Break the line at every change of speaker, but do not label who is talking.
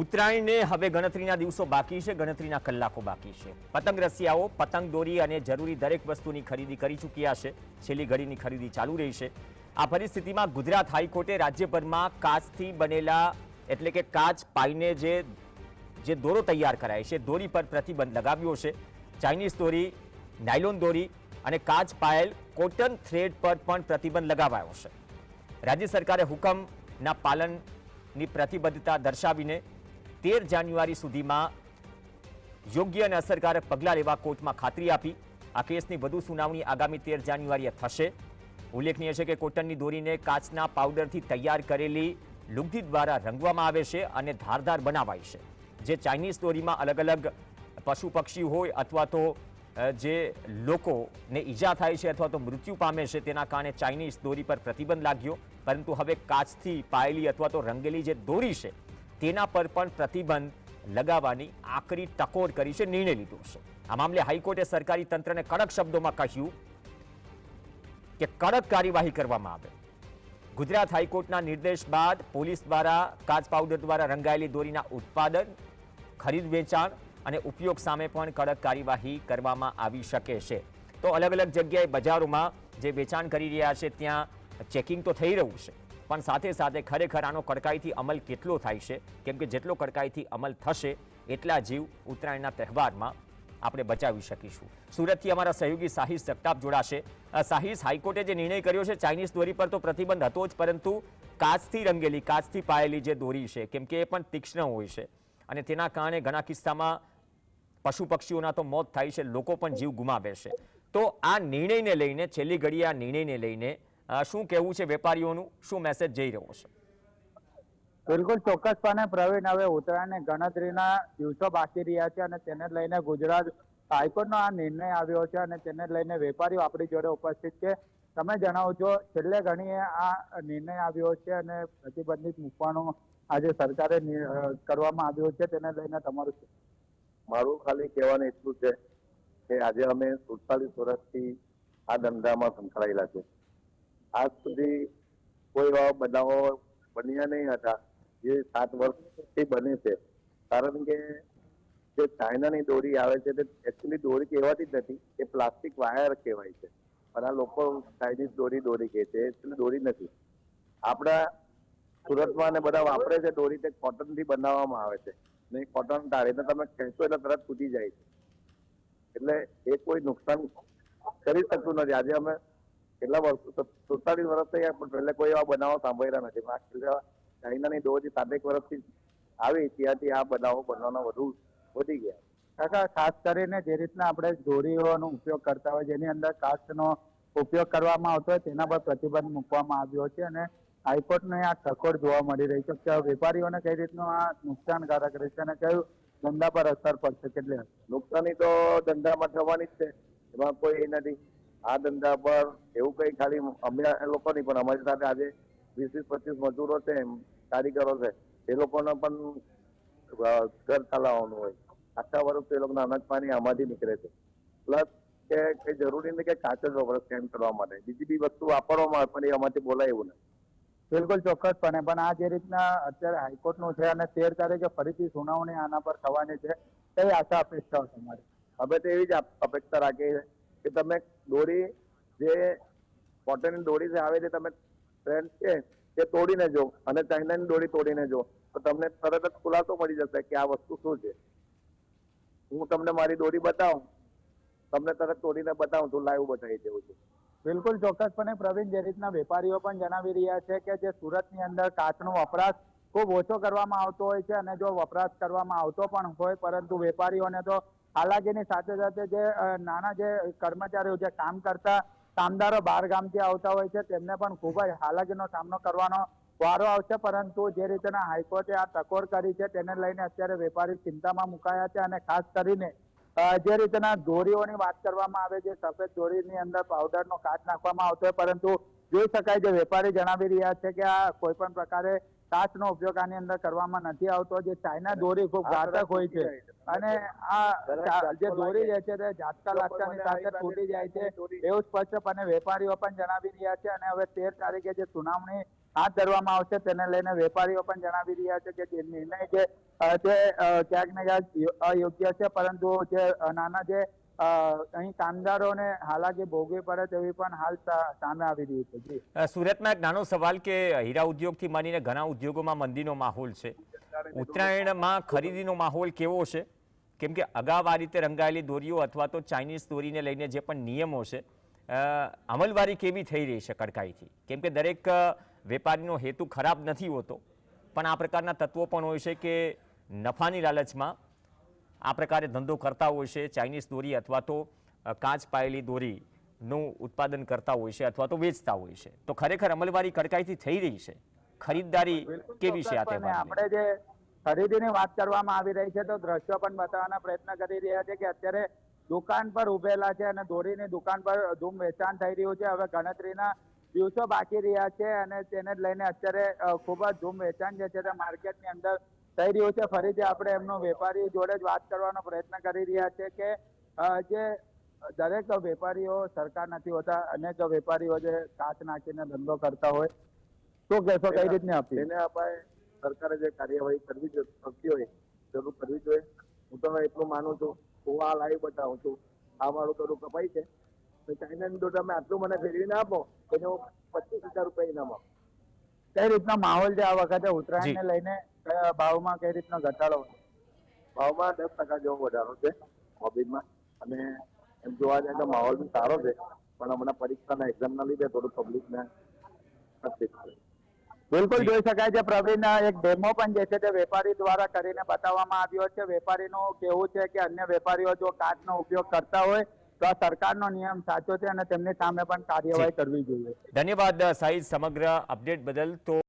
ઉત્તરાયણને હવે ગણતરીના દિવસો બાકી છે, ગણતરીના કલાકો બાકી છે. પતંગ રસિયાઓ પતંગ દોરી અને જરૂરી દરેક વસ્તુની ખરીદી કરી ચૂક્યા છે. છેલ્લી ઘડીની ખરીદી ચાલુ રહી છે. આ પરિસ્થિતિમાં ગુજરાત હાઈકોર્ટે રાજ્યભરમાં કાચથી બનેલા, એટલે કે કાચ પાઈને જે જે દોરો તૈયાર કરાય છે, દોરી પર પ્રતિબંધ લગાવ્યો છે. ચાઇનીઝ દોરી, નાયલોન દોરી અને કાચ પાયેલ કોટન થ્રેડ પર પણ પ્રતિબંધ લગાવાયો છે. રાજ્ય સરકારે હુકમના પાલનની પ્રતિબદ્ધતા દર્શાવીને તેર જાન્યુઆરી સુધીમાં યોગ્ય અને અસરકારક પગલાં લેવા કોર્ટમાં ખાતરી આપી. આ કેસની વધુ સુનાવણી આગામી તેર જાન્યુઆરીએ થશે. ઉલ્લેખનીય છે કે કોટનની દોરીને કાચના પાવડરથી તૈયાર કરેલી લુગદી દ્વારા રંગવામાં આવે છે અને ધારધાર બનાવાય છે. જે ચાઇનીઝ દોરીમાં અલગ અલગ પશુ પક્ષી હોય અથવા તો જે લોકોને ઈજા થાય છે અથવા તો મૃત્યુ પામે છે તેના કારણે ચાઇનીઝ દોરી પર પ્રતિબંધ લાગ્યો. પરંતુ હવે કાચથી પાયેલી અથવા તો રંગેલી જે દોરી છે તેના પર પણ પ્રતિબંધ લગાવવાની આકરી ટકોર કરી છે, નિર્ણય લીધો છે. આ મામલે હાઈકોર્ટે સરકારી તંત્રને કડક શબ્દોમાં કહ્યું કે કડક કાર્યવાહી કરવામાં આવે. ગુજરાત હાઈકોર્ટના નિર્દેશ બાદ પોલીસ દ્વારા કાચ પાવડર દ્વારા રંગાયેલી દોરીના ઉત્પાદન, ખરીદ વેચાણ અને ઉપયોગ સામે પણ કડક કાર્યવાહી કરવામાં આવી શકે છે. તો અલગ અલગ જગ્યાએ બજારોમાં જે વેચાણ કરી રહ્યા છે, ત્યાં ચેકિંગ તો થઈ રહ્યું છે. પણ સાથે સાથે ખરેખર આનો કડકાઈથી અમલ કેટલો થાય છે? કેમ કે જેટલો કડકાઈથી અમલ થશે, એટલા જીવ ઉત્તરાયણના તહેવારમાં આપણે બચાવી શકીશું. સુરતથી અમારા સહયોગી સાહિસ જગતાપ જોડાશે. સાહિસ, હાઈકોર્ટે જે નિર્ણય કર્યો છે, ચાઇનીઝ દોરી પર તો પ્રતિબંધ હતો જ, પરંતુ કાચથી રંગેલી, કાચથી પાયેલી જે દોરી છે, કેમ કે એ પણ તીક્ષ્ણ હોય છે. અને તેના કારણે ઘણા કિસ્સામાં પશુ પક્ષીઓના તો મોત થાય છે, લોકો પણ જીવ ગુમાવે છે. તો આ નિર્ણયને લઈને, છેલ્લી ઘડીએ આ નિર્ણયને લઈને શું કહેવું છે વેપારીઓનું? શું મેસેજ જઈ રહ્યો છે?
બિલકુલ ચોક્કસપણે પ્રવીણ હવે ઉત્તરાયણની ગણતરીના દિવસો બાકી રહ્યા છે અને તેને લઈને ગુજરાત હાઈકોર્ટનો આ નિર્ણય આવ્યો છે અને તેને લઈને વેપારીઓ આપણી જોડે ઉપસ્થિત છે. તમે જણાવો છો છેલ્લે ઘણીએ આ નિર્ણય આવ્યો છે અને પ્રતિબંધિત મૂકવાનો આજે સરકારે કરવામાં આવ્યો છે તેને લઈને તમારું શું?
મારું ખાલી કહેવાનું એટલું છે કે આજે અમે સુડતાલીસ વર્ષથી આ ધંધામાં સંકળાયેલા છે આજ સુધી કોઈ એવા બનાવો બન્યા નહીં હતા. જે સાત વર્ષથી બને છે. કારણ કે જે ચાઇનાની દોરી આવે છે તે એકચ્યુઅલી દોરી કહેવાતી જ નથી. એ પ્લાસ્ટિક વાયર કહેવાય છે. પણ આ લોકો ચાઇનીઝ દોરી દોરી કહે છે. એકચ્યુઅલી દોરી નથી. આપણા સુરતમાં ને બધા વાપરે છે દોરી તે કોટનથી બનાવવામાં આવે છે. ને કોટન તાર તો તમે ખેંચો એટલે તરત તૂટી જાય છે. એટલે એ કોઈ નુકસાન કરી શકતું નથી. આજે અમે કેટલા વર્ષ સુડતાલીસ વર્ષ થયા પણ પહેલા કોઈ એવા બનાવો સાંભળ્યા નથી. ચાઇનાની દોરી સાતેક વર્ષથી આવી ત્યાંથી આ બનાવો બનવાના વધુ વધી ગયા.
કાકા ખાસ કરીને જે રીતના આપણે દોરીઓનો ઉપયોગ કરતા હોય જેની અંદર કાસ્ટનો ઉપયોગ કરવામાં આવતો હોય તેના પર પ્રતિબંધ મૂકવામાં આવ્યો છે અને હાઈકોર્ટને આ ટકોર જોવા મળી રહી છે કે વેપારીઓને કઈ રીતનું આ નુકસાનકારક રહેશે અને કયું ધંધા પર અસર પડશે કેટલી
નુકસાની તો ધંધામાં થવાની જ છે. એમાં કોઈ એ નથી. આ ધંધા પર એવું કઈ ખાલી અમે લોકો નહીં પણ અમારી સાથે આજે વીસ વીસ પચીસ મજૂરો છે એમ કારીગરો છે. એ લોકોને પણ ઘર ચલાવવાનું હોય. આખા વર્ષ એ લોકોના અનાજ પાણી આમાંથી નીકળે છે. પ્લસ કે કઈ જરૂરી નહીં કે કાચ જ વપરાશ કેમ કરવા માટે. બીજી બી વસ્તુ વાપરવામાં આવે પણ એ અમારથી બોલાય એવું નથી.
બિલકુલ ચોક્કસપણે પણ આ જે રીતના અત્યારે હાઈકોર્ટનું છે અને તેર તારીખે ફરીથી સુનાવણી આના પર થવાની છે કઈ આશા અપેક્ષાઓ તમારી.
હવે તો એવી જ અપેક્ષા રાખી છે કે તમે દોરી જે કોટનની દોરી જે આવે છે, તમે ટ્રેન્ડ છે તે તોડીને જો અને ચાઇનાની દોરી તોડીને જો, તો તમને તરત જ ખુલાસો મળી જશે કે આ વસ્તુ શું છે. હું તમને મારી દોરી બતાવું, તમને તરત તોડીને બતાવું છું લાઈવ બતાવી દેવું છું.
બિલકુલ ચોક્કસપણે પ્રવીણ, જે રીતના વેપારીઓ પણ જણાવી રહ્યા છે કે જે સુરતની અંદર કાચનો વપરાશ ખૂબ ઓછો કરવામાં આવતો હોય છે અને જો વપરાશ કરવામાં આવતો પણ હોય, પરંતુ વેપારીઓને તો હાલાકીની સાથે સાથે જે નાના જે કર્મચારીઓ જે કામ કરતા કામદારો બહાર ગામથી આવતા હોય છે, તેમને પણ ખૂબ જ હાલાકીનો સામનો કરવાનો વારો આવશે. પરંતુ જે રીતના હાઈકોર્ટે આ ટકોર કરી છે, તેને લઈને અત્યારે વેપારી ચિંતામાં મુકાયા છે અને ખાસ કરીને જે રીતના દોરીઓની વાત કરવામાં આવે છે, સફેદ દોરીની અંદર પાવડરનો કાચ નાખવામાં આવતો હોય. પરંતુ જોઈ શકાય છે વેપારી જણાવી રહ્યા છે કે આ કોઈ પણ પ્રકારે કાચનો ઉપયોગ આની અંદર કરવામાં નથી આવતો જે ચાઇના દોરી ખૂબ ઘાતક હોય છે. અને આ જે દોરી. જે છે તે ઝાટકા લાગતાની સાથે તૂટી જાય છે. એવું સ્પષ્ટપણે વેપારીઓ પણ જણાવી રહ્યા છે અને હવે તેર તારીખે જે સુનાવણી હાથ ધરવામાં આવશે તેને લઈને વેપારીઓ પણ જણાવી રહ્યા છે કે જે નિર્ણય છે તે ક્યાંક ને ક્યાંક અયોગ્ય છે પરંતુ જે નાના જે અહીં કામદારોને હાલાકી ભોગવી પડે તેવી પણ હાલ સામે આવી રહી છે.
સુરતમાં એક નાનો સવાલ કે હીરા ઉદ્યોગથી માંડીને ઘણા ઉદ્યોગોમાં મંદીનો માહોલ છે. ઉત્તરાયણમાં ખરીદીનો માહોલ કેવો છે? કેમ કે અગાઉ આ રીતે રંગાયેલી દોરીઓ અથવા તો ચાઇનીઝ દોરીને લઈને જે પણ નિયમો છે અમલવારી કેવી થઈ રહી છે કડકાઈથી? કેમ કે દરેક વેપારીનો હેતુ ખરાબ નથી હોતો. પણ આ પ્રકારના તત્વો પણ હોય છે કે નફાની લાલચમાં આ પ્રકારે ધંધો કરતા હોય છે ચાઇનીઝ દોરી અથવા તો કાચ પાયેલી દોરીનું ઉત્પાદન કરતા હોય છે અથવા તો વેચતા હોય છે. તો ખરેખર અમલવારી કડકાઈથી થઈ રહી છે? ખરીદદારી કેવી છે આ
આપણે જે ખરીદીની વાત કરવામાં આવી રહી છે તો દ્રશ્યો પણ બતાવવાના પ્રયત્ન કરી રહ્યા છે કે અત્યારે દુકાન પર ઉભેલા છે અને દોરીની દુકાન પર ધૂમ વેચાણ થઈ રહ્યું છે. હવે ગણતરીના દિવસો બાકી રહ્યા છે અને તેને લઈને અત્યારે ખૂબ જ ધૂમ વેચાણ જે છે તે માર્કેટની અંદર થઈ રહ્યું છે. ફરીથી આપણે એમનો વેપારી જોડે જ વાત કરવાનો પ્રયત્ન કરી રહ્યા છે કે જે દરેક વેપારીઓ સરકાર નથી હોતા અનેક વેપારીઓ જે કાચ નાખીને ધંધો કરતા હોય તો કહેશો કઈ રીતની આપી
એને આપણે સરકારે જે કાર્યવાહી કરવી જોઈએ હોય જરૂર કરવી જોઈએ. હું તો એટલું માનું છું હું આ લાઈવ બતાવું છું. આ મારું થોડું કપાઈ છે. તો ચાઇનાની દોટ તમે આટલું મને ફેરવીને આપો એને હું પચીસ હજાર રૂપિયા ઇનામ આપું.
કઈ રીતના માહોલ છે? આ વખતે ઉત્તરાયણને લઈને કયા ભાવમાં કઈ રીતનો ઘટાડો
ભાવમાં દસ ટકા જેવો વધારો છે હોબીમાં અને એમ જોવા જાય તો માહોલ બી સારો છે. પણ હમણાં પરીક્ષાના એક્ઝામના લીધે થોડું પબ્લિકને તકલીફ છે.
બિલકુલ જોઈ શકાય છે. પ્રવીણ એક ડેમો પણ જે છે તે વેપારી દ્વારા કરીને બતાવવામાં આવ્યો છે. વેપારીનું કેવું છે કે અન્ય વેપારીઓ જો કાચનો ઉપયોગ કરતા હોય તો આ સરકારનો નિયમ સાચો છે અને તેમની સામે પણ કાર્યવાહી કરવી જોઈએ.
ધન્યવાદ સાહિદ સમગ્ર અપડેટ બદલ. તો